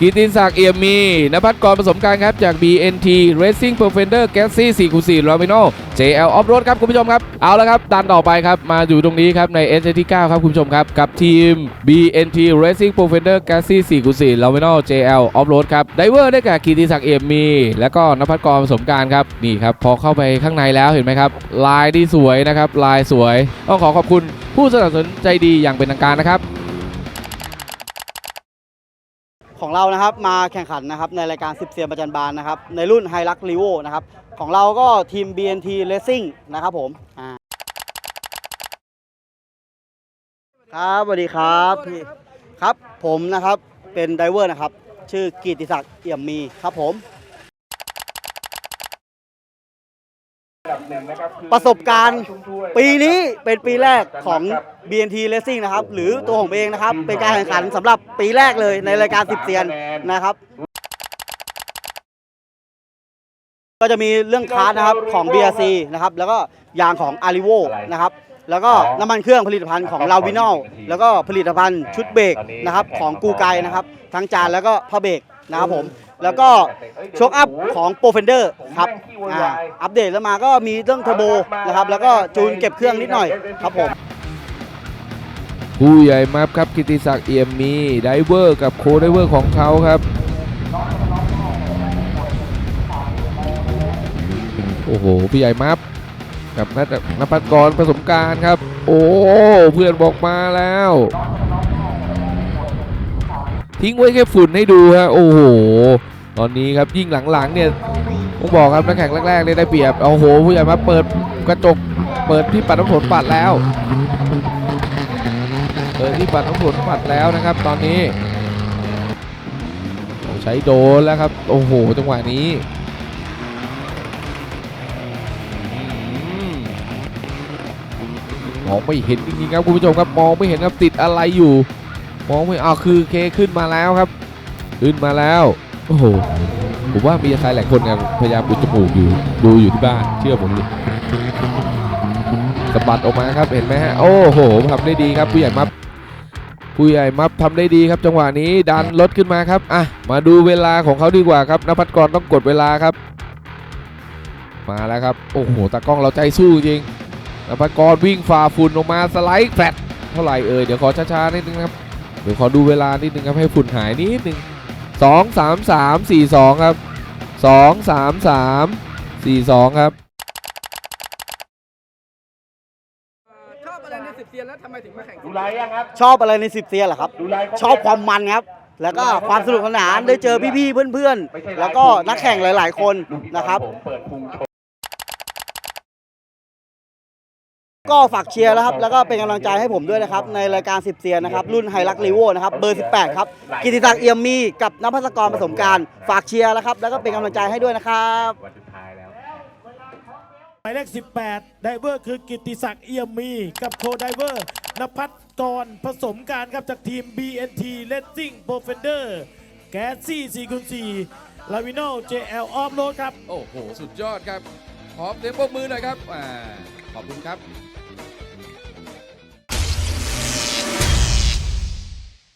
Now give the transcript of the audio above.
กิตินศักดิ์เอี่ยมมีนภัสกรผสมการครับจาก BNT Racing Defender Galaxy 4คู4 r a m i n o JL Off Road ครับคุณผู้ชมครับ เอาละครับดันต่อไปครับ มาอยู่ตรงนี้ครับใน S ที่9ครับคุณผู้ชมครับ กับทีม BNT Racing Defender Galaxy 4คู4 r a m i n o JL Off Road ครับไดเวอร์ได้แก่กิตินศักดิ์เอี่ยมมี แล้วก็นภัสกรผสมการครับนี่ครับพอเข้าไปข้างในแล้วเห็นไหมครับลายที่สวยนะครับลายสวยต้องขอขอบคุณผู้สนับสนุนใจดีอย่างเป็นทางการนะครับ ของเรานะครับมาแข่งขันนะครับในรายการ 10เซียนประจันบานนะครับในรุ่นไฮรักรีโวนะครับของเราก็ทีม BNT Racing นะครับผมอ่าครับสวัสดีครับพี่ครับผมนะครับเป็นไดเวอร์นะครับชื่อกีติศักดิ์เอี่ยมมีครับผม ประสบการณ์ปีนี้เป็นปีแรกของ BNT Racing นะครับ หรือตัวผมเองนะครับ เป็นการแข่งขันสำหรับปีแรกเลยในรายการ10เซียนนะครับ ก็จะมีเรื่องคาร์ดนะครับของ BRC นะครับ แล้วก็ยางของ a r i v o นะครับแล้วก็น้ำมันเครื่องผลิตภัณฑ์ของ l a v i n o แล้วก็ผลิตภัณฑ์ชุดเบรกนะครับของกูไกนะครับ ทั้งจานแล้วก็ผ้าเบรก นะครับผม แล้วก็โชคอัพของ p r o f e n d e r ครับอ่าอัปเดตแล้วมาก็มีเรื่องเทอร์โบนะครับ แล้วก็จูนเก็บเครื่องนิดหน่อยครับผมผู้ใหญ่มัฟครับกิติศักดิ์เอี่ยมมีไดเวอร์กับโคไดเวอร์ของเขาครับโอ้โหผู้ใหญ่มัฟกับนัทนภัสกรผสมการครับ โอ้เพื่อนบอกมาแล้ว ทิ้งไว้แค่ฝุ่นให้ดูฮะโอ้โห ตอนนี้ครับยิ่งหลังๆเนี่ยต้องบอกครับนักแข่งแรกๆเนี่ยได้เปรียบโอ้โหผู้ใหญ่มาเปิดกระจก เปิดที่ปัดน้ำฝนปัดแล้ว เปิดที่ปัดน้ำฝนปัดแล้วนะครับ ตอนนี้ ใช้โดรนแล้วครับ โอ้โหจังหวะนี้มองไม่เห็นจริงๆครับคุณผู้ชมครับมองไม่เห็นครับติดอะไรอยู่ มองไม่เอาคือเคขึ้นมาแล้วครับ ขึ้นมาแล้ว โอ้โห ผมว่ามีใครหลายคนเนี่ยพยายามอุดจมูกอยู่ ดูอยู่ที่บ้าน เชื่อผมดิสะบัดออกมาครับ เห็นไหมฮะ โอ้โหทำได้ดีครับผู้ใหญ่มัฟผู้ใหญ่มัฟทำได้ดีครับ จังหวะนี้ดันรถขึ้นมาครับ อะ มาดูเวลาของเขาดีกว่าครับนภัสกรต้องกดเวลาครับ มาแล้วครับ โอ้โห ตากล้องเราใจสู้จริงนภัสกรวิ่งฝ่าฝุ่นออกมาสไลด์แฟลตเท่าไหร่เอ่ย เดี๋ยวขอช้าๆนิดนึงครับ เดี๋ยวขอดูเวลานิดนึงครับให้ฝุ่นหายนิดนึงสองสามสามสี่สองครับสองสามสามสี่สองครับชอบอะไรในสิบเซียนแล้วทำไมถึงมาแข่งดูไลฟ์ยังครับ ชอบอะไรใน10เซียนเหรอครับ ดูไลฟ์ชอบความมันครับ แล้วก็ความสนุกสนานได้เจอพี่ๆเพื่อนๆ แล้วก็นักแข่งหลาย ๆ คนนะครับ ผมเปิดพุงโชว์ ก็ฝากเชียร์แล้วครับ แล้วก็เป็นกำลังใจให้ผมด้วยนะครับ ในรายการ10เซียนนะครับ รุ่นไฮรักรีโวนะครับ เบอร์ 18 ครับ กิติศักดิ์เอี่ยมมีกับนภัสกรผสมการฝากเชียร์แล้วครับ แล้วก็เป็นกำลังใจให้ด้วยนะครับวันสุดท้ายแล้วหมายเลข 18 ไดเวอร์คือกิตติศักดิ์เอี่ยมมีกับโคไดเวอร์นภัสกรผสมการครับจากทีม BNT Racing p r o f e n d e r แกซี่4คูณ4ลาวิโน JL ออฟโรดครับ โอ้โห สุดยอดครับ ขอเสียงปรบมือหน่อยครับอ่าขอบคุณครับ